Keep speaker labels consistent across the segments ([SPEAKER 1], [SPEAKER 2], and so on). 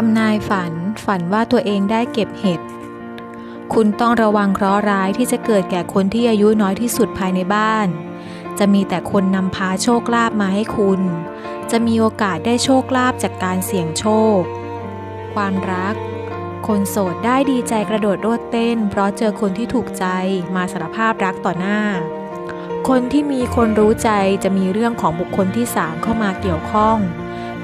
[SPEAKER 1] ทำนายฝัน ฝันว่าตัวเองได้เก็บเห็ด คุณต้องระวังเคราะห์ร้ายที่จะเกิดแก่คนที่อายุน้อยที่สุดภายในบ้าน จะมีแต่คนนำพาโชคลาภมาให้คุณ จะมีโอกาสได้โชคลาภจากการเสี่ยงโชค ความรัก คนโสดได้ดีใจกระโดดโลดเต้น เพราะเจอคนที่ถูกใจมาสารภาพรักต่อหน้า คนที่มีคนรู้ใจจะมีเรื่องของบุคคลที่สามเข้ามาเกี่ยวข้อง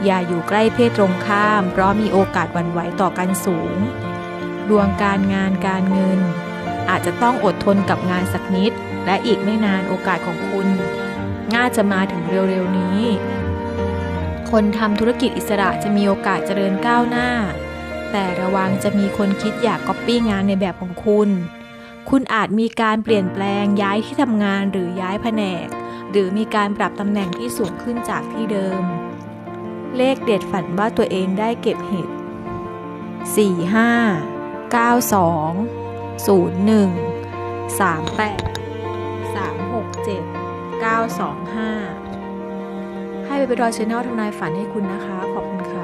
[SPEAKER 1] อย่าอยู่ใกล้เพศตรงข้าม เพราะมีโอกาสหวั่นไหวต่อกันสูง ดวงการงานการเงิน อาจจะต้องอดทนกับงานสักนิด และอีกไม่นานโอกาสของคุณน่าจะมาถึงเร็วๆนี้ คนทำธุรกิจอิสระจะมีโอกาสเจริญก้าวหน้า แต่ระวังจะมีคนคิดอยากก๊อปปี้งานในแบบของคุณ คุณอาจมีการเปลี่ยนแปลงย้ายที่ทำงานหรือย้ายแผนก หรือมีการปรับตำแหน่งที่สูงขึ้นจากที่เดิม เลขเด็ดฝันว่าตัวเองได้เก็บเห็ด 4 5 9 2 0 1 3 8 3 6 7 9 2 5 ให้ไปไปรอยชแนลทำนายฝันให้คุณนะคะ ขอบคุณค่ะ